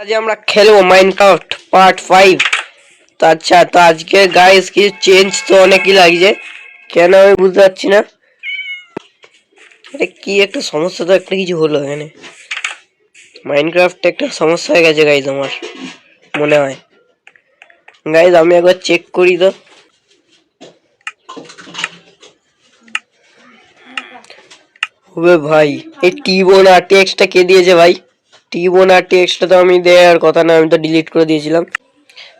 আজ আমরা খেলব মাইনক্রাফট পার্ট ফাইভ তো আচ্ছা তো আজকে গাইস কিছু চেঞ্জ তো অনেকই লাগছে। কেন আমি বুঝতে পারছি না। এটা কি একটা সমস্যা তো, একটা কিছু হলো এখানে। মাইনক্রাফটে একটা সমস্যা হয়ে গেছে গাইজ আমার, মনে হয়। গাইজ আমি একবার চেক করি তো। ভাই, এই টিবোন আর টেক্সটটা কে দিয়েছে ভাই? টিবোন আর টেক্সটটা তো আমি দেওয়ার কথা না, আমি তো ডিলিট করে দিয়েছিলাম।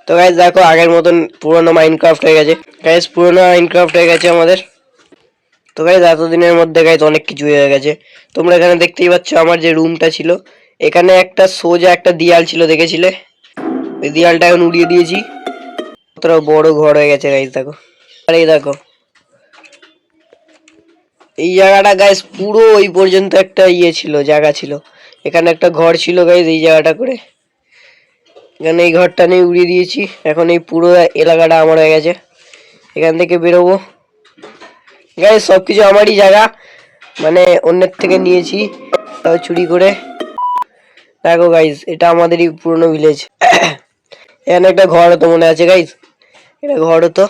তো গাইজ দেখো, আগের মতন পুরোনো মাইনক্রাফট হয়ে গেছে। গাইজ পুরোনো মাইনক্রাফট হয়ে গেছে আমাদের। তো গাইজ এতদিনের মধ্যে গাইজ অনেক কিছু হয়ে গেছে। তোমরা এখানে দেখতেই পাচ্ছ আমার যে রুমটা ছিল। এখানে একটা সোজা একটা দিয়াল ছিল, দেখেছিলে? ওই দিয়ালটা এখন উড়িয়ে দিয়েছি। কতটা বড় ঘর হয়ে গেছে গাইজ দেখো। আর এই দেখো। এই জায়গাটা গাইজ পুরো ওই পর্যন্ত একটা ইয়ে ছিল, জায়গা ছিল। এখানে একটা ঘর ছিল গাইজ এই জায়গাটা করে। এখানে এই ঘরটা নিয়ে উড়িয়ে দিয়েছি। এখন এই পুরো এলাকাটা আমার হয়ে গেছে। এখান থেকে বেরোবো। গাইজ সব কিছু আমারই জায়গা। মানে অন্যের থেকে নিয়েছি, তাও চুরি করে। দেখো গাইজ এটা আমাদেরই পুরনো ভিলেজ এখানে একটা ঘর হতো মনে আছে গাইজ এটা ঘর হতো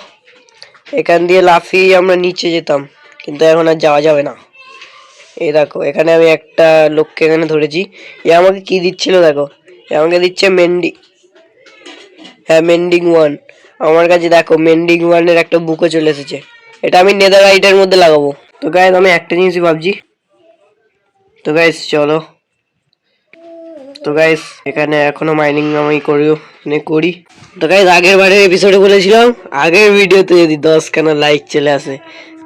এখান দিয়ে লাফিয়ে আমরা নিচে যেতাম। কিন্তু এখন আর যাওয়া যাবে না। এই দেখো, এখানে আমি একটা লোককে এখানে ধরেছি। এ আমাকে কি দিচ্ছিল দেখো? এ আমাকে দিচ্ছে মেন্ডি হ্যাঁ মেন্ডিং ওয়ান আমার কাছে দেখো মেন্ডিং ওয়ানের একটা বুকও চলে এসেছে। এটা আমি নেদার রাইটের মধ্যে লাগাবো। তো গাইজ আমি একটা জিনিসই ভাবছি। তো গাইজ চলো। তো গাইস এখানে এখনও মাইনিং আমি করিও নে করি। তো গাইস আগের বারের এপিসোডে বলেছিলাম, আগের ভিডিওতে যদি দশ খানা লাইক চলে আসে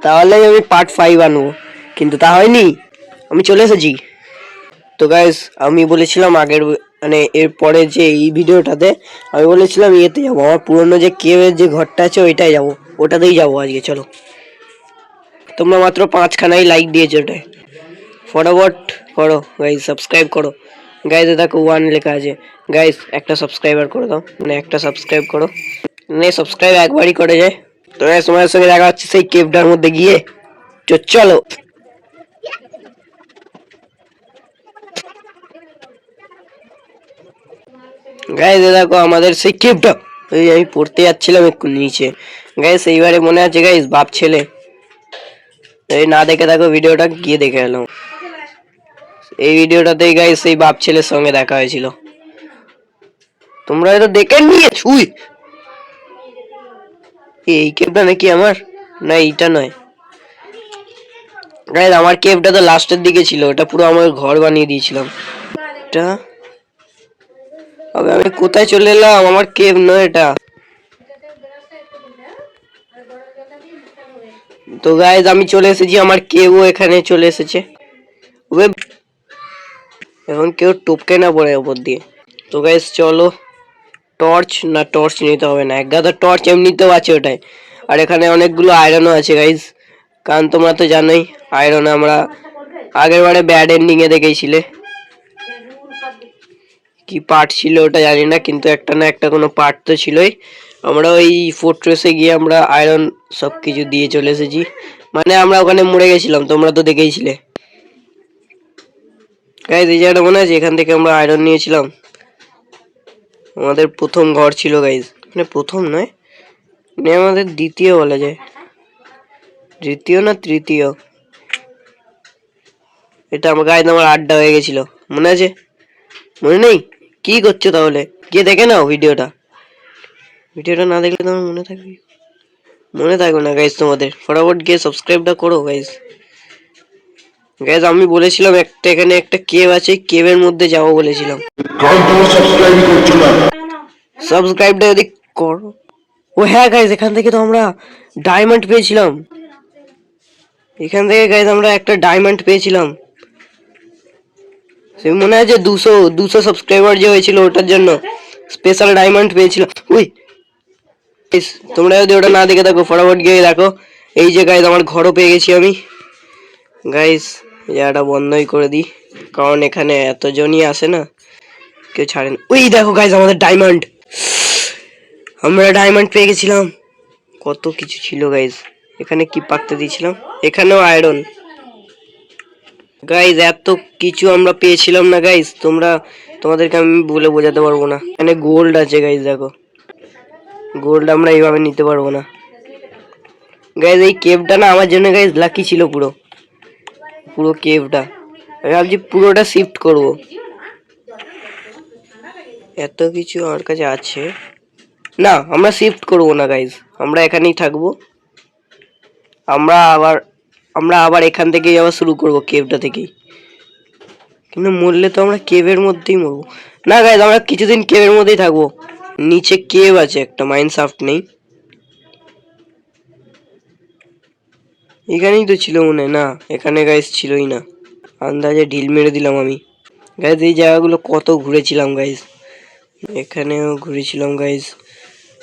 তাহলে আমি পার্ট ফাইভ আনব। কিন্তু তা হয়নি। আমি চলে এসেছি। তো গাইস আমি বলেছিলাম আগের মানে এর পরে যে এই ভিডিওটাতে, আমি বলেছিলাম ইয়েতে যাব। আমার পুরনো যে কেভের যে ঘরটা আছে ওইটাই যাব। ওটাতেই যাব আজকে, চলো। তোমরা মাত্র পাঁচখানাই লাইক দিয়েছ ওটায়। ফটাফট করো গাইজ সাবস্ক্রাইব করো। গাইজ দেখো ওয়ান লেখা আছে। গাইজ একটা সাবস্ক্রাইবার করে দাও। মানে একটা সাবস্ক্রাইব করো। মানে সাবস্ক্রাইব একবারই করে যায়। তো তোমাদের সঙ্গে দেখা হচ্ছে সেই কেভটার মধ্যে গিয়ে। চলো। গাইজ দেখো আমাদের সেই কেভটা ওই আমি পড়তে যাচ্ছিলাম একটু নিচে। গাইজ এইবারে মনে আছে গাইজ বাপ ছেলে। এই না দেখে দেখো ভিডিওটা গিয়ে দেখে এলাম। এই ভিডিওটাতেই গাইস সেই বাপ ছেলের সঙ্গে দেখা হয়েছিল। তোমরা এটা দেখে নিয়ে ছুই এই কেপটা নাকি আমার? না, এইটা নয়। গাইস আমার কেপটা তো লাস্টের দিকে ছিল। ওটা পুরো আমার ঘর বানিয়ে দিয়েছিলাম। এটা আবে আমি কোথায় চলে এলাম? আমার কেপ নয় এটা। তো গাইজ আমি চলে এসেছি, আমার কেউ এখানে চলে এসেছে। এখন কেউ টপকে না পড়ে ওপর দিয়ে। তো গাইজ চলো। টর্চ না টর্চ নিতে হবে না। এক গাদা টর্চ এমনিতেও আছে ওটায়। আর এখানে অনেকগুলো আয়রনও আছে গাইজ কারণ তোমরা তো জানোই আয়রন আমরা আগের বারে ব্যাড এন্ডিংয়ে দেখেছিলে। কি পার্ট ছিল ওটা জানি না, কিন্তু একটা না একটা কোনো পার্ট তো ছিলই। আমরা ওই ফোর্ট্রেসে গিয়ে আমরা আয়রন সব কিছু দিয়ে চলে এসেছি। মানে আমরা ওখানে মরে গেছিলাম, তোমরা তো দেখেইছিলে। গাইজ এই জায়গাটা মনে আছে? এখান থেকে আমরা আয়রন নিয়েছিলাম। আমাদের প্রথম ঘর ছিল গাইজ মানে প্রথম নয় মানে আমাদের দ্বিতীয় বলা যায়। দ্বিতীয় না তৃতীয়? এটা আমার গাইজ আমার আড্ডা হয়ে গেছিল। মনে আছে? মনে নেই? কি করছ তাহলে? গিয়ে দেখে নাও ভিডিওটা। ভিডিওটা না দেখলে তোমার মনে থাকবে? মনে থাকবে না গাইজ তোমাদের। ফটাফট গিয়ে সাবস্ক্রাইবটা করো গাইজ গাইজ আমি বলেছিলাম একটা এখানে একটা কেভ আছে কেভের মধ্যে যাব বলেছিলাম। সাবস্ক্রাইবটা যদি করো। ও হ্যাঁ গাইজ এখান থেকে তো আমরা ডায়মন্ড পেয়েছিলাম। এখান থেকে গাইজ আমরা একটা ডায়মন্ড পেয়েছিলাম। সে মনে আছে দুশো দুশো সাবস্ক্রাইবার যে হয়েছিল ওটার জন্য স্পেশাল ডায়মন্ড পেয়েছিলাম উই তোমরা যদি ওটা না দেখে থাকো ফটাফট গিয়ে দেখো। এই যে গাইজ আমার ঘরও পেয়ে গেছি আমি। গাইজ জায়গাটা বন্ধই করে দিই। কারণ এখানে এতজনই আসে না, কেউ ছাড়ে না। ওই দেখো গাইজ আমাদের ডায়মন্ড আমরা ডায়মন্ড পেয়ে গেছিলাম। কত কিছু ছিল গাইজ এখানে কি পাকতে দিয়েছিলাম? এখানেও আয়রন গাইজ এত কিছু আমরা পেয়েছিলাম না গাইজ তোমরা, তোমাদেরকে আমি বলে বোঝাতে পারব না। এখানে গোল্ড আছে গাইজ দেখো। গোল্ড আমরা এইভাবে নিতে পারব না। গাইজ এই কেভটা না আমার জন্য গাইজ লাকি ছিল পুরো। পুরো কেভটা আমি ভাবছি পুরোটা শিফট করব। এত কিছু আমার কাছে আছে। না, আমরা শিফট করব না গাইজ আমরা এখানেই থাকব। আমরা আবার আমরা আবার এখান থেকেই আবার শুরু করব কেভটা থেকেই। কিন্তু মরলে তো আমরা কেভের মধ্যেই মরবো। না গাইজ আমরা কিছুদিন কেভের মধ্যেই থাকব। নিচে কেভ আছে একটা মাইন সাফট নেই। এখানেই তো ছিল মনে না। এখানে গাইজ ছিলই না। আন্দাজে ঢিল মেরে দিলাম আমি। গাইজ এই জায়গাগুলো কত ঘুরেছিলাম গাইজ এখানেও ঘুরেছিলাম গাইজ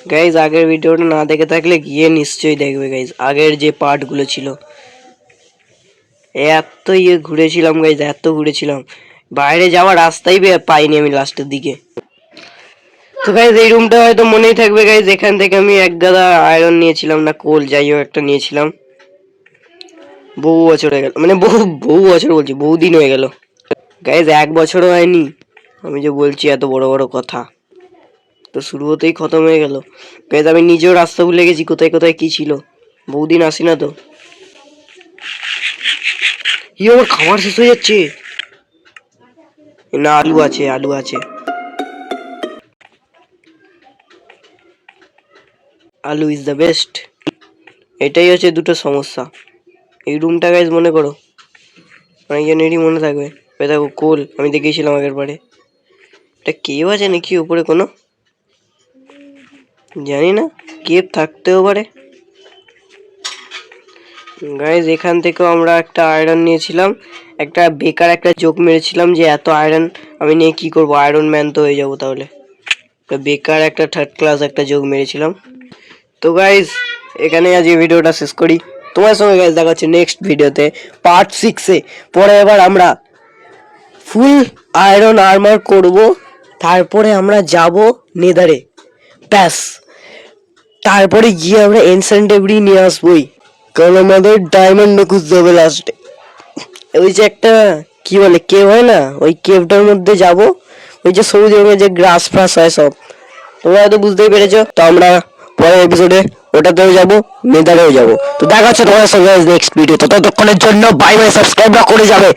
গাইজ আগের ভিডিওটা না দেখে থাকলে গিয়ে নিশ্চয়ই দেখবে গাইজ আগের যে পার্টগুলো ছিল। এত ইয়ে ঘুরেছিলাম গাইজ এত ঘুরেছিলাম। বাইরে যাওয়ার রাস্তাই পাইনি আমি লাস্টের দিকে। তো গাইজ এই রুমটা হয়তো মনেই থাকবে গাইজ এখান থেকে আমি এক গাদা আয়রন নিয়েছিলাম না কোল যাই হোক একটা নিয়েছিলাম। বহু বছর হয়ে গেল মানে বহু বহু বছর বলছি, বহু দিন হয়ে গেল। গাইজ এক বছরও হয়নি। আমি যে বলছি এত বড় বড় কথা। তো শুরু হতেই খতম হয়ে গেল। গাইজ আমি নিজেও রাস্তা ভুলে গেছি, কোথায় কোথায় কি ছিল। বহুদিন আসি না তো। ই আমার খাবার শেষ হয়ে যাচ্ছে। না, আলু আছে আলু আছে। আলু ইজ দ্য বেস্ট এটাই হচ্ছে দুটো সমস্যা। এই রুমটা গাইজ মনে করো। অনেকজনেরই মনে থাকবে। দেখো, কোল। আমি দেখেছিলাম আগের বারে। এটা কেউ আছে নাকি? উপরে কোনো? জানি না। কেপ থাকতেও পারে। গাইজ এখান থেকেও আমরা একটা আয়রন নিয়েছিলাম। একটা বেকার একটা জোক মেরেছিলাম যে, এত আয়রন আমি নিয়ে কি করব? আয়রন ম্যান তো হয়ে যাব তাহলে। বেকার একটা থার্ড ক্লাস একটা জোক মেরেছিলাম। তো গাইজ এখানে আজ এই ভিডিওটা শেষ করি। তোমার সঙ্গে গাইজ দেখা হচ্ছে নেক্সট ভিডিওতে পার্ট সিক্সে পরে এবার আমরা ফুল আয়রন আর্মার করব। তারপরে আমরা যাব নেদারে। ব্যাস। তারপরে গিয়ে আমরা এনসেন্টেবরি নিয়ে আসবোই। কারণ আমাদের ডায়মন্ড খুঁজতে হবে লাস্টে ওই যে একটা, কি বলে কেভ হয় না? ওই কেভটার মধ্যে যাব। ওই যে সবুজ রঙের যে গ্রাস ফ্রাস হয় সব। তোমরা হয়তো বুঝতেই পেরেছ। তো আমরা পরের এপিসোডে ওটাতেও যাব মেদারেও যাব। তো দেখা হচ্ছে তোমার সঙ্গে নেক্সট ভিডিও তো ততক্ষণের জন্য বাই বাই সাবস্ক্রাইব করে যাবে।